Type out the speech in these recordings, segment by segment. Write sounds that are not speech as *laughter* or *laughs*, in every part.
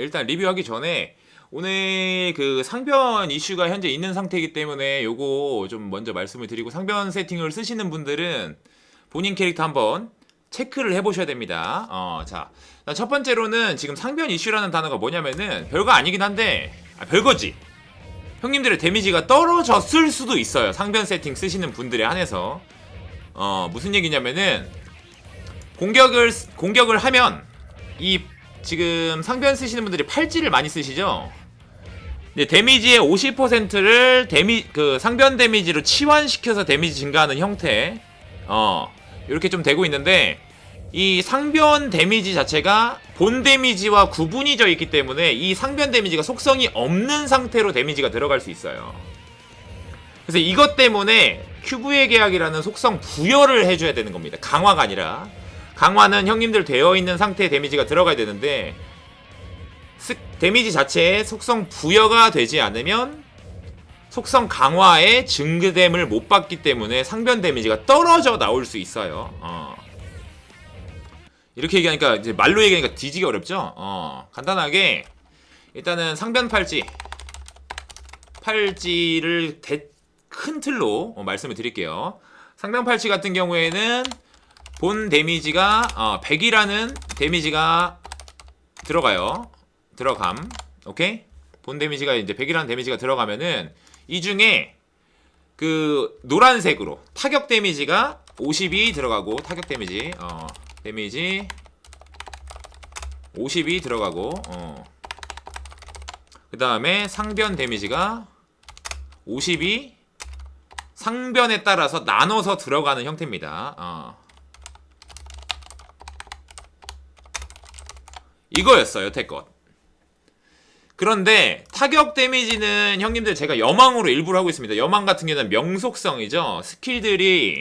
일단 리뷰하기 전에 오늘 그 상변 이슈가 현재 있는 상태이기 때문에 요거 좀 먼저 말씀을 드리고 상변 세팅을 쓰시는 분들은 본인 캐릭터 한번 체크를 해보셔야 됩니다. 어, 자, 첫 번째로는 지금 상변 이슈라는 단어가 뭐냐면은 별거 아니긴 한데 아, 별거지. 형님들의 데미지가 떨어졌을 수도 있어요. 상변 세팅 쓰시는 분들에 한해서 어 무슨 얘기냐면은 공격을 쓰- 공격을 하면 이 지금 상변 쓰시는 분들이 팔찌를 많이 쓰시죠. 근데 데미지의 50%를 데미 그 상변 데미지로 치환시켜서 데미지 증가하는 형태 어 이렇게 좀 되고 있는데 이 상변 데미지 자체가 본 데미지와 구분이 져 있기 때문에 이 상변 데미지가 속성이 없는 상태로 데미지가 들어갈 수 있어요. 그래서 이것 때문에 큐브의 계약이라는 속성 부여를 해줘야 되는 겁니다. 강화가 아니라 강화는 형님들 되어 있는 상태의 데미지가 들어가야 되는데 스, 데미지 자체에 속성 부여가 되지 않으면 속성 강화의 증가됨을 못 받기 때문에 상변 데미지가 떨어져 나올 수 있어요. 어. 이렇게 얘기하니까 이제 말로 얘기하니까 뒤지기 어렵죠. 어. 간단하게 일단은 상변 팔찌 팔찌를 대, 큰 틀로 어, 말씀을 드릴게요. 상변 팔찌 같은 경우에는 본 데미지가 어, 100이라는 데미지가 들어가요. 들어감. 오케이? 본 데미지가 이제 100이라는 데미지가 들어가면은 이 중에 그 노란색으로 타격 데미지가 50이 들어가고 타격 데미지 어 데미지 50이 들어가고 어 그다음에 상변 데미지가 50이 상변에 따라서 나눠서 들어가는 형태입니다. 어. 이거였어요, 여태껏. 그런데 타격 데미지는 형님들 제가 여망으로 일부러 하고 있습니다. 여망 같은 경우는 명속성이죠. 스킬들이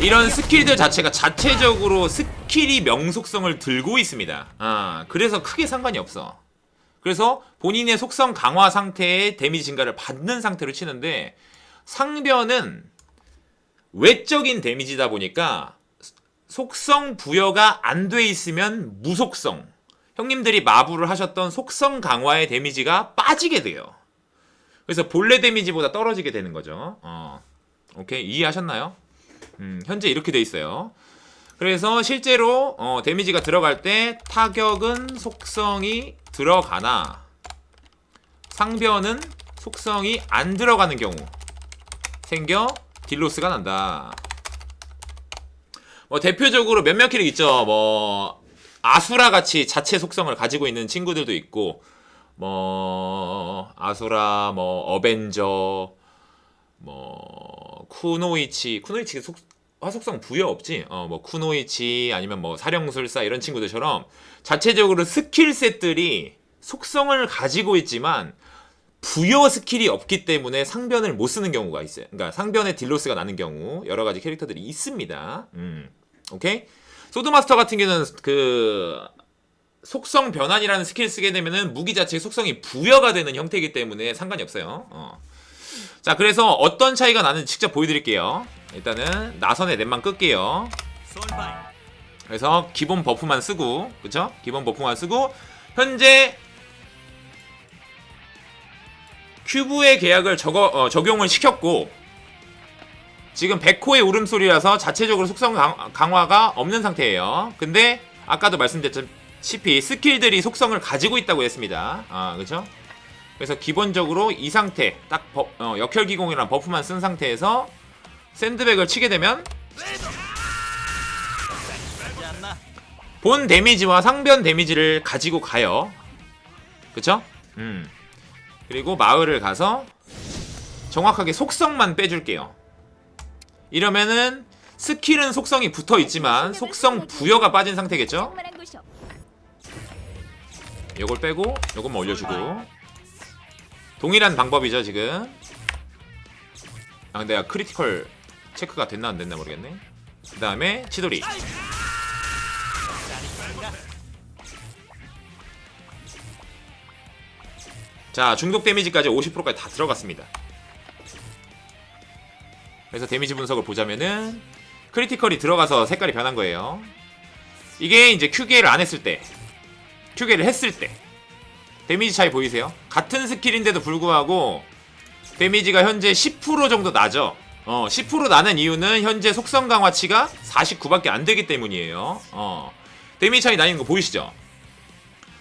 이런 스킬들 자체가 자체적으로 스킬이 명속성을 들고 있습니다. 아, 그래서 크게 상관이 없어. 그래서 본인의 속성 강화 상태의 데미지 증가를 받는 상태로 치는데 상변은 외적인 데미지다 보니까 속성 부여가 안 돼 있으면 무속성. 형님들이 마부를 하셨던 속성 강화의 데미지가 빠지게 돼요. 그래서 본래 데미지보다 떨어지게 되는 거죠. 어. 오케이 이해하셨나요? 음, 현재 이렇게 돼 있어요. 그래서 실제로 어, 데미지가 들어갈 때 타격은 속성이 들어가나 상변은 속성이 안 들어가는 경우 생겨 딜로스가 난다. 뭐 대표적으로 몇몇 캐릭 있죠. 뭐 아수라 같이 자체 속성을 가지고 있는 친구들도 있고 뭐 아수라 뭐 어벤져 뭐 쿠노이치 쿠노이치 속 화속성 부여 없지? 어 뭐 쿠노이치 아니면 뭐 사령술사 이런 친구들처럼 자체적으로 스킬 셋들이 속성을 가지고 있지만 부여 스킬이 없기 때문에 상변을 못 쓰는 경우가 있어요. 그러니까 상변에 딜로스가 나는 경우 여러 가지 캐릭터들이 있습니다. 음. 오케이? 소드마스터 같은 경우는 그 속성 변환이라는 스킬 쓰게 되면은 무기 자체의 속성이 부여가 되는 형태이기 때문에 상관이 없어요. 어. 자, 그래서 어떤 차이가 나는지 직접 보여드릴게요. 일단은 나선의 넷만 끌게요. 그래서 기본 버프만 쓰고, 그쵸? 기본 버프만 쓰고, 현재 큐브의 계약을 적어, 어, 적용을 시켰고, 지금 100호의 울음소리라서 자체적으로 속성 강, 강화가 없는 상태예요. 근데 아까도 말씀드렸다시피 스킬들이 속성을 가지고 있다고 했습니다. 아, 그쵸? 그래서 기본적으로 이 상태, 딱 버, 어, 역혈기공이랑 버프만 쓴 상태에서 샌드백을 치게 되면 본 데미지와 상변 데미지를 가지고 가요. 그쵸? 음. 그리고 마을을 가서 정확하게 속성만 빼줄게요. 이러면은 스킬은 속성이 붙어 있지만 속성 부여가 빠진 상태겠죠? 요걸 빼고 요것만 올려주고. 동일한 방법이죠 지금. 아 근데 내가 크리티컬 체크가 됐나 안 됐나 모르겠네. 그 다음에 치돌이. 자 중독 데미지까지 50%까지 다 들어갔습니다 그래서 데미지 분석을 보자면은 크리티컬이 들어가서 색깔이 변한 거예요. 이게 이제 Q계를 안 했을 때 Q계를 했을 때 데미지 차이 보이세요? 같은 스킬인데도 불구하고 데미지가 현재 10% 정도 나죠? 어, 10% 나는 이유는 현재 속성 강화치가 49밖에 안 되기 때문이에요. 어, 데미지 차이 나는 거 보이시죠?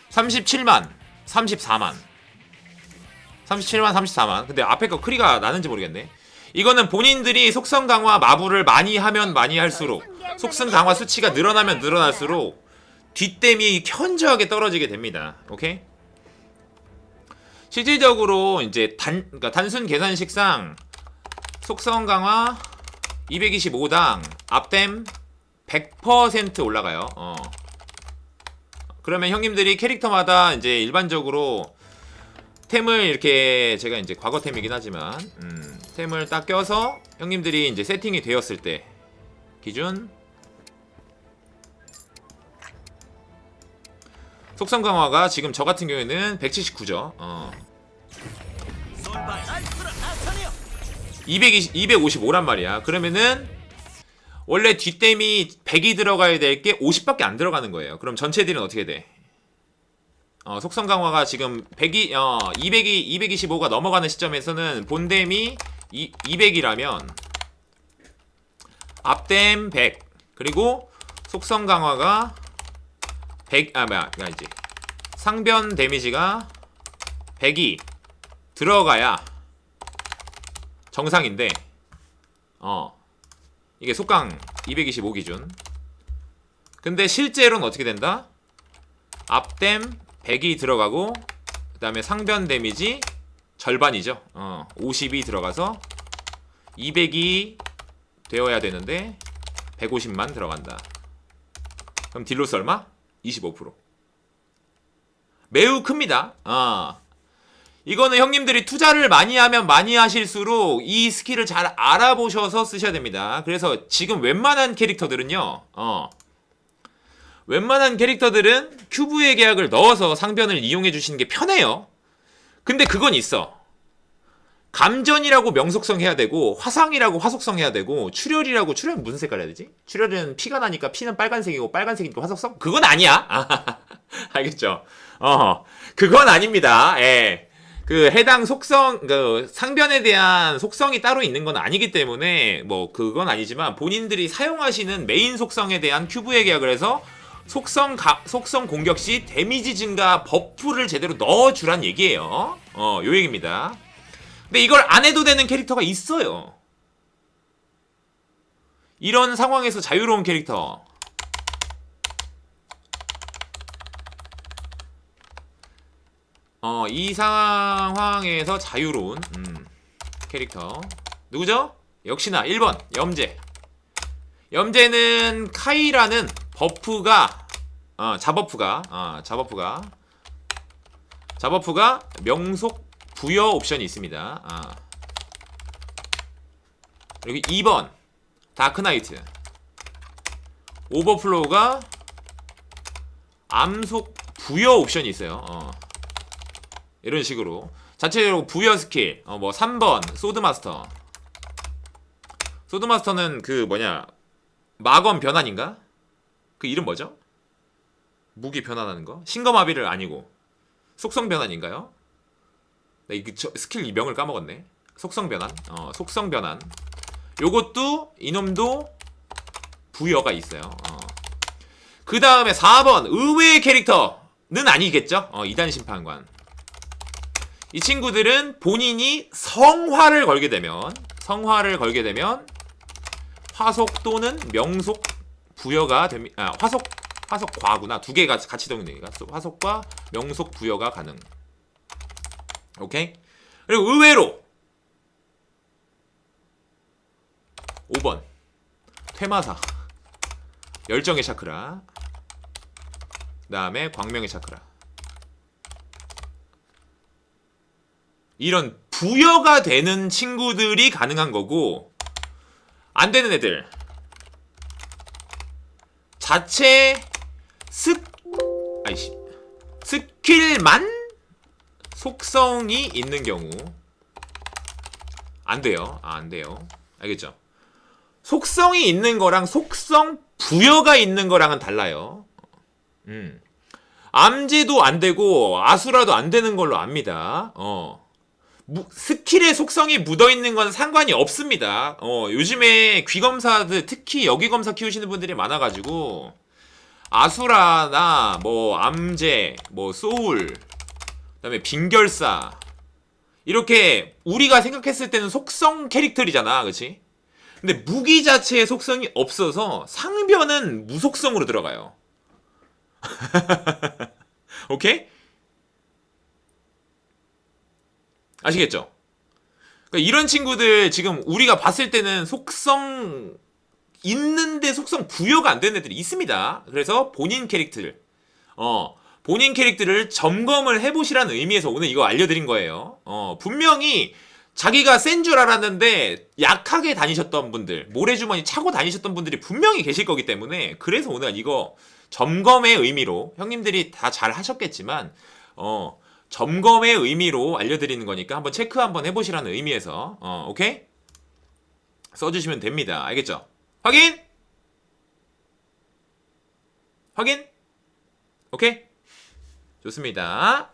37만 34만. 37만 34만. 근데 앞에 거 크리가 나는지 모르겠네 이거는 본인들이 속성 강화 마부를 많이 하면 많이 할수록 속성 강화 수치가 늘어나면 늘어날수록 뒷댐이 현저하게 떨어지게 됩니다 오케이? 실질적으로 이제 단 그러니까 단순 계산식상 속성 강화 225당 앞댐 100% 올라가요 어. 그러면 형님들이 캐릭터마다 이제 일반적으로 템을 이렇게 제가 이제 과거템이긴 하지만 음, 템을 딱 껴서 형님들이 이제 세팅이 되었을 때 기준 속성 강화가 지금 저 같은 경우에는 179죠. 어. 220, 255란 말이야. 그러면은 원래 뒷댐이 100이 들어가야 될 게 50밖에 안 들어가는 거예요. 그럼 전체 딜은 어떻게 돼? 어, 속성 강화가 지금 100이 어, 200이 225가 넘어가는 시점에서는 본댐이 2, 200이라면 앞댐 100 그리고 속성 강화가 100 아 뭐야 야 이제 상변 데미지가 100이 들어가야 정상인데 어 이게 속강 225 기준 근데 실제로는 어떻게 된다? 앞댐 100이 들어가고 그 다음에 상변 데미지 절반이죠 어 50이 들어가서 200이 되어야 되는데 150만 들어간다 그럼 딜로스 얼마? 25% 매우 큽니다 아 이거는 형님들이 투자를 많이 하면 많이 하실수록 이 스킬을 잘 알아보셔서 쓰셔야 됩니다. 그래서 지금 웬만한 캐릭터들은요, 어, 웬만한 캐릭터들은 큐브의 계약을 넣어서 상변을 이용해 주시는 게 편해요. 근데 그건 있어. 감전이라고 명속성 해야 되고 화상이라고 화속성 해야 되고 출혈이라고 출혈은 무슨 색깔 해야 되지? 출혈은 피가 나니까 피는 빨간색이고 빨간색이니까 화속성? 그건 아니야. *laughs* 알겠죠? 어, 그건 아닙니다. 예. 그 해당 속성 그 상변에 대한 속성이 따로 있는 건 아니기 때문에 뭐 그건 아니지만 본인들이 사용하시는 메인 속성에 대한 큐브의 계약을 해서 속성 가, 속성 공격 시 데미지 증가 버프를 제대로 넣어 주란 얘기예요. 어, 요 얘기입니다. 근데 이걸 안 해도 되는 캐릭터가 있어요. 이런 상황에서 자유로운 캐릭터 어, 이 상황에서 자유로운 음, 캐릭터 누구죠? 역시나 1번 염제 염제는 카이라는 버프가 어, 자버프가 어, 자버프가 자버프가 명속 부여 옵션이 있습니다 아. 그리고 2번 다크나이트 오버플로우가 암속 부여 옵션이 있어요 어. 이런 식으로 자체적으로 부여 스킬 어, 뭐 3번 소드마스터 소드마스터는 그 뭐냐 마검 변환인가? 그 이름 뭐죠? 무기 변환하는 거? 신검아비를 아니고 속성 변환인가요? 나 이그 스킬 이 명을 까먹었네 속성 변환 어 속성 변환 요것도 이놈도 부여가 있어요 어. 그 다음에 4번 의외의 캐릭터는 아니겠죠? 어 2단 심판관 이 친구들은 본인이 성화를 걸게 되면 성화를 걸게 되면 화속 또는 명속 부여가 됩니다. 아, 화속 화속 과구나 두 개가 같이 동네가 화속과 명속 부여가 가능. 오케이. 그리고 의외로 5번 퇴마사 열정의 차크라 그 다음에 광명의 차크라 이런 부여가 되는 친구들이 가능한 거고 안 되는 애들 자체 스 아이씨 스킬만 속성이 있는 경우 안 돼요. 아, 안 돼요. 알겠죠? 속성이 있는 거랑 속성 부여가 있는 거랑은 달라요. 음. 암제도 안 되고 아수라도 안 되는 걸로 압니다. 어. 무- 스킬의 속성이 묻어 있는 건 상관이 없습니다. 어, 요즘에 귀검사들 특히 여기 검사 키우시는 분들이 많아 가지고 아수라나 뭐 암제, 뭐 소울, 그다음에 빙결사 이렇게 우리가 생각했을 때는 속성 캐릭터이잖아, 그렇지? 근데 무기 자체의 속성이 없어서 상변은 무속성으로 들어가요. *laughs* 오케이? 아시겠죠? 그러니까 이런 친구들 지금 우리가 봤을 때는 속성 있는데 속성 부여가 안 되는 애들이 있습니다. 그래서 본인 캐릭터를 어 본인 캐릭터를 점검을 해보시라는 의미에서 오늘 이거 알려드린 거예요. 어 분명히 자기가 센 줄 알았는데 약하게 다니셨던 분들 모래주머니 차고 다니셨던 분들이 분명히 계실 거기 때문에 그래서 오늘 이거 점검의 의미로 형님들이 다 잘 하셨겠지만 어 점검의 의미로 알려드리는 거니까 한번 체크 한번 해보시라는 의미에서 어 오케이 써주시면 됩니다 알겠죠 확인? 확인? 오케이? 좋습니다